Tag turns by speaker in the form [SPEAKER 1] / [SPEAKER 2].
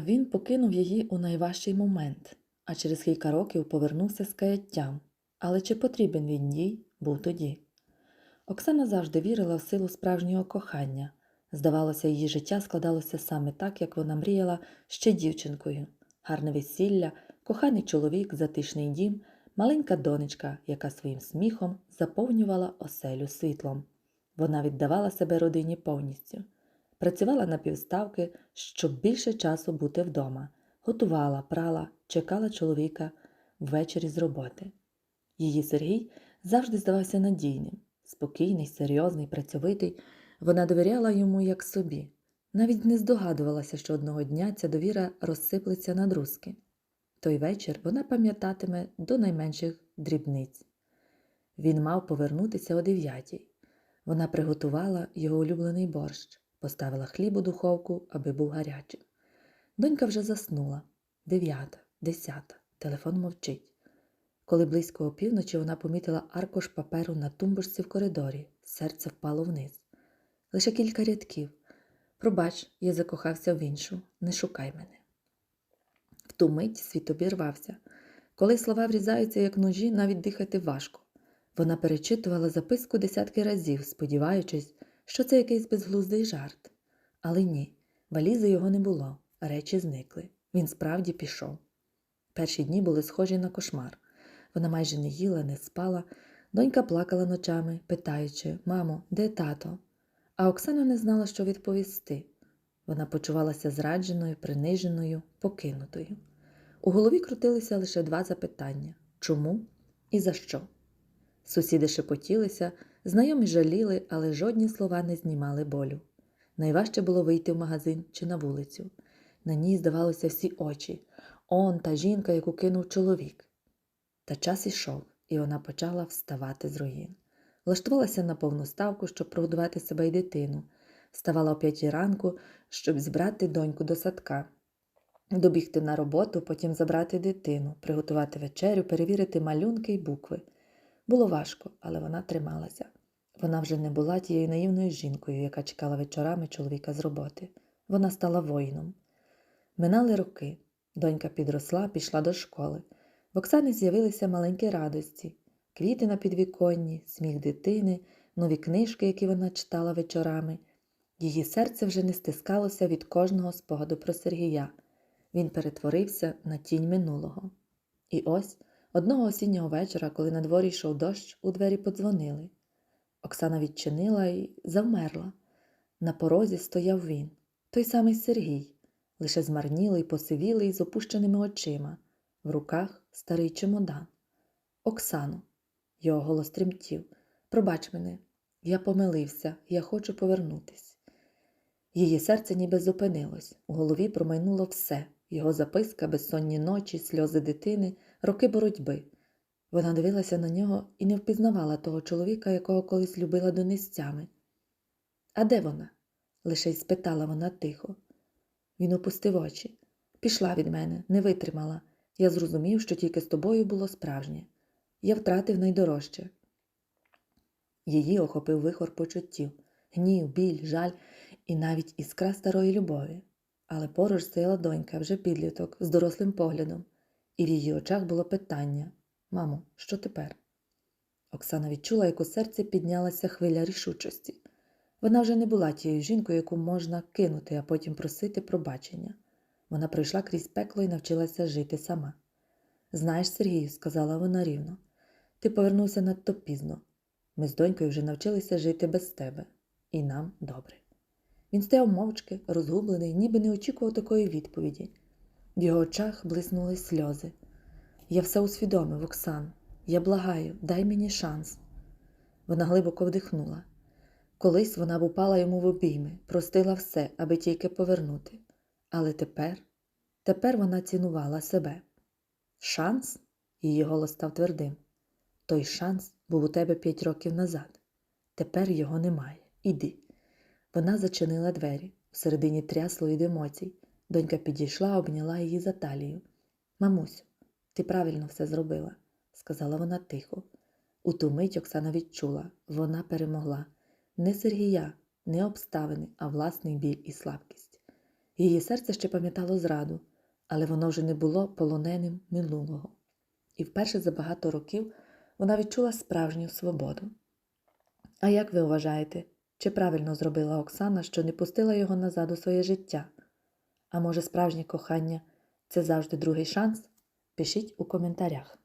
[SPEAKER 1] Він покинув її у найважчий момент, а через кілька років повернувся з каяттям. Але чи потрібен він їй був тоді? Оксана завжди вірила в силу справжнього кохання. Здавалося, її життя складалося саме так, як вона мріяла ще дівчинкою. Гарне весілля, коханий чоловік, затишний дім, маленька донечка, яка своїм сміхом заповнювала оселю світлом. Вона віддавала себе родині повністю. Працювала на півставки, щоб більше часу бути вдома, готувала, прала, чекала чоловіка ввечері з роботи. Її Сергій завжди здавався надійним, спокійний, серйозний, працьовитий. Вона довіряла йому як собі, навіть не здогадувалася, що одного дня ця довіра розсиплеться на друзки. Той вечір вона пам'ятатиме до найменших дрібниць. Він мав повернутися о дев'ятій. Вона приготувала його улюблений борщ, поставила хліб у духовку, аби був гарячим. Донька вже заснула. Дев'ята, десята, телефон мовчить. Коли близько опівночі вона помітила аркуш паперу на тумбочці в коридорі, серце впало вниз. Лише кілька рядків. Пробач, я закохався в іншу, не шукай мене. В ту мить світ обірвався. Коли слова врізаються, як ножі, навіть дихати важко. Вона перечитувала записку десятки разів, сподіваючись, що це якийсь безглуздий жарт. Але ні, валізи його не було, речі зникли. Він справді пішов. Перші дні були схожі на кошмар. Вона майже не їла, не спала. Донька плакала ночами, питаючи Мамо, де тато? А Оксана не знала, що відповісти. Вона почувалася зрадженою, приниженою, покинутою. У голові крутилися лише два запитання чому і за що. Сусіди шепотілися, знайомі жаліли, але жодні слова не знімали болю. Найважче було вийти в магазин чи на вулицю. На ній здавалося всі очі он та жінка, яку кинув чоловік. Та час ішов, і вона почала вставати з руїн. Влаштувалася на повну ставку, щоб прогодувати себе й дитину. Вставала о п'ятій ранку, щоб збрати доньку до садка, добігти на роботу, потім забрати дитину, приготувати вечерю, перевірити малюнки й букви. Було важко, але вона трималася. Вона вже не була тією наївною жінкою, яка чекала вечорами чоловіка з роботи. Вона стала воїном. Минали роки. Донька підросла, пішла до школи. В Оксани з'явилися маленькі радості, квіти на підвіконні, сміх дитини, нові книжки, які вона читала вечорами. Її серце вже не стискалося від кожного спогаду про Сергія. Він перетворився на тінь минулого. І ось одного осіннього вечора, коли на дворі йшов дощ, у двері подзвонили. Оксана відчинила і завмерла. На порозі стояв він, той самий Сергій, лише змарнілий, посивілий, з опущеними очима, в руках старий чемодан. Оксано, його голос тремтів. Пробач мене, я помилився, я хочу повернутись. Її серце ніби зупинилось, у голові промайнуло все його записка, безсонні ночі, сльози дитини, роки боротьби. Вона дивилася на нього і не впізнавала того чоловіка, якого колись любила донестями. А де вона? лише й спитала вона тихо. Він опустив очі. Пішла від мене, не витримала. Я зрозумів, що тільки з тобою було справжнє. Я втратив найдорожче. Її охопив вихор почуттів, гнів, біль, жаль і навіть іскра старої любові. Але поруч стояла донька, вже підліток, з дорослим поглядом, і в її очах було питання Мамо, що тепер? Оксана відчула, як у серці піднялася хвиля рішучості. Вона вже не була тією жінкою, яку можна кинути, а потім просити пробачення. Вона пройшла крізь пекло і навчилася жити сама. Знаєш, Сергію, сказала вона рівно, ти повернувся надто пізно. Ми з донькою вже навчилися жити без тебе, і нам добре. Він стояв мовчки, розгублений, ніби не очікував такої відповіді. В його очах блиснули сльози. Я все усвідомив, Оксан. Я благаю, дай мені шанс. Вона глибоко вдихнула. Колись вона б упала йому в обійми, простила все, аби тільки повернути. Але тепер, тепер вона цінувала себе. Шанс? Її голос став твердим. Той шанс був у тебе п'ять років назад. Тепер його немає. Іди. Вона зачинила двері. Всередині трясло від емоцій. Донька підійшла, обняла її за талію. Мамусю, ти правильно все зробила, сказала вона тихо. У ту мить Оксана відчула, вона перемогла не Сергія, не обставини, а власний біль і слабкість. Її серце ще пам'ятало зраду, але воно вже не було полоненим минулого. І вперше за багато років вона відчула справжню свободу. А як ви вважаєте, чи правильно зробила Оксана, що не пустила його назад у своє життя? А може, справжнє кохання це завжди другий шанс? Пишіть у коментарях.